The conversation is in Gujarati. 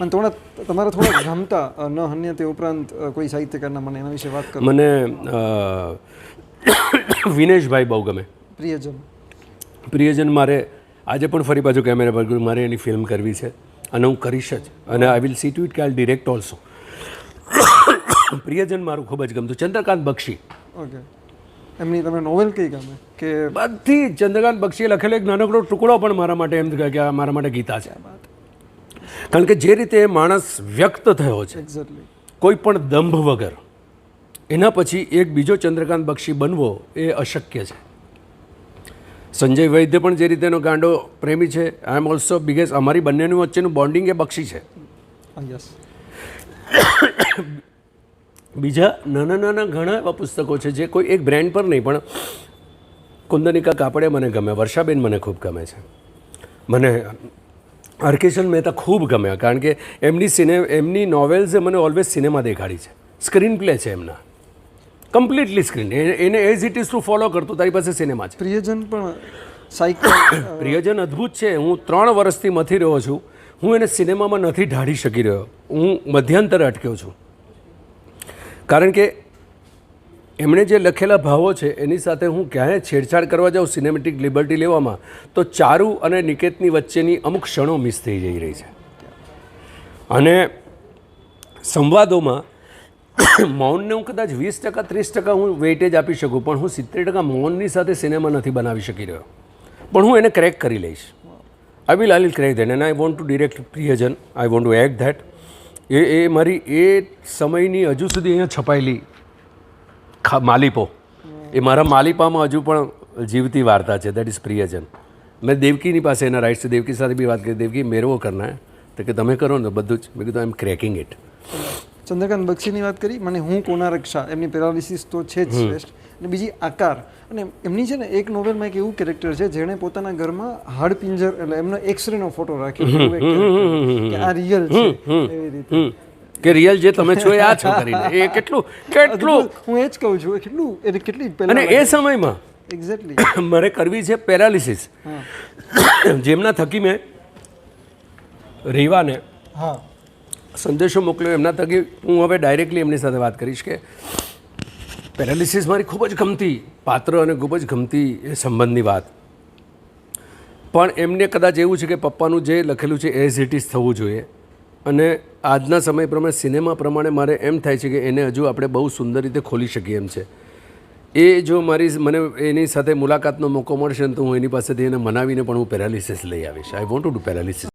અને થોડા તમારા થોડા ગમતા ન અન્ય તે ઉપરાંત કોઈ સાહિત્યકારના મને એના વિશે વાત કરો. મને વિનેશભાઈ બહુ ગમે. પ્રિયજન. પ્રિયજન મારે આજે પણ ફરી પાછું કેમેરા પર મારે એની ફિલ્મ કરવી છે અને હું કરીશ જ. અને I will see to it કે આઈ ડિરેક્ટ ઓલ્સો પ્રિયજન મારું ખૂબ જ ગમતું. ચંદ્રકાંત બક્ષી. ઓકે. એમની તમે નોવેલ કઈ ગમે? કે બધી ચંદ્રકાંત બક્ષીએ લખેલો એક નાનકડો ટુકડો પણ મારા માટે એમ કે આ મારા માટે ગીતા છે. કારણ કે જે રીતે માણસ વ્યક્ત થયો છે કોઈ પણ દંભ વગર એના પછી એક બીજો ચંદ્રકાંત બક્ષી બનવો એ અશક્ય છે. સંજય વૈદ્ય પણ જે રીતે એનો ગાંડો પ્રેમી છે આઈ એમ ઓલ્સો બિગેસ્ટ અમારી બંનેનું વચ્ચેનું બોન્ડિંગ એ બક્ષી છે. બીજા નાના નાના ઘણા એવા પુસ્તકો છે જે કોઈ એક બ્રાન્ડ પર નહીં પણ કુંદનિકા કાપડે મને ગમે વર્ષાબેન મને ખૂબ ગમે છે. મને હરકિશન મહેતા ખૂબ ગમ્યા કારણ કે એમની સિને એમની નોવેલ્સે મને ઓલવેઝ સિનેમા દેખાડી છે. સ્ક્રીન પ્લે છે એમના. કમ્પ્લીટલી સ્ક્રીન એને as it is to follow કરતું તારી પાસે સિનેમા છે. પ્રિયજન પણ સાયકલ પ્રિયજન અદ્ભુત છે. હું ત્રણ વર્ષથી મથી રહ્યો છું. હું એને સિનેમામાં નથી ઢાળી શકી રહ્યો. હું મધ્યાંતરે અટક્યો છું. કારણ કે એમણે જે લખેલા ભાવો છે, એની સાથે હું ક્યાંય છેડછાડ કરવા જાઉં સિનેમેટિક લિબર્ટી લેવામાં, તો ચારુ અને નિકેતની વચ્ચેની અમુક ક્ષણો મિસ થઈ જઈ રહી છે. અને સંવાદોમાં મૌનને હું કદાચ વીસ ટકા, ત્રીસ ટકા હું વેઇટેજ આપી શકું, પણ હું સિત્તેર ટકા મૌનની સાથે સિનેમા નથી બનાવી શકી રહ્યો. પણ હું એને ક્રેક કરી લઈશ. I will I crack that and I want to direct Priyajan I want to act that એ એ મારી, એ સમયની હજુ સુધી અહીંયા છપાયેલી માલિપો. એ મારા માલિપામાં હજુ પણ જીવતી વાર્તા છે દેટ ઇઝ પ્રિયજન. મેં દેવકીની પાસે એના રાઇટ્સ દેવકી સાથે બી વાત કરી દેવકી મેરવો કરના તો કે તમે કરો ને બધું જ. મેં કીધું I am cracking it Chandrakant બક્ષીની વાત કરી મને હું કોના રક્ષા એમની પેરાલિસિસ તો છે જ શ્રેષ્ઠ. અને બીજી આકાર. અને એમની છે ને એક નોવેલમાં એક એવું કેરેક્ટર છે જેણે પોતાના ઘરમાં હાડપિંજર એટલે એમનો એક્સરે નો ફોટો રાખ્યો કે આ રિયલ છે એવી રીતે. કે રિયલ જે તમે છો એ આ છો કરીને. એ કેટલું કેટલું? હું એ જ કહું છું કેટલું એને કેટલી અને એ સમયમાં એક્ઝેક્ટલી મારે કરવી છે પેરાલિસિસ. જેમના થકી મેં રેવાને હા. સંદેશો મોકલ્યો એમના થકી હું હવે ડાયરેક્ટલી એમની સાથે વાત કરીશ કે પેરાલિસિસ મારી ખૂબ જ ગમતી પાત્ર અને ખૂબ જ ગમતી એ સંબંધની વાત. પણ એમને કદાચ એવું છે કે પપ્પાનું જે લખેલું છે એઝ ઇટ ઇઝ થવું જોઈએ અને આજના સમય પ્રમાણે, સિનેમા પ્રમાણે મારે એમ થાય છે કે એને હજુ આપણે બહુ સુંદર રીતે ખોલી શકીએ એમ છે. એ જો મારી મને એની સાથે મુલાકાતનો મોકો મળશે ને તો હું એની પાસેથી એને મનાવીને પણ હું પેરાલિસિસ લઈ આવીશ. I want to do paralysis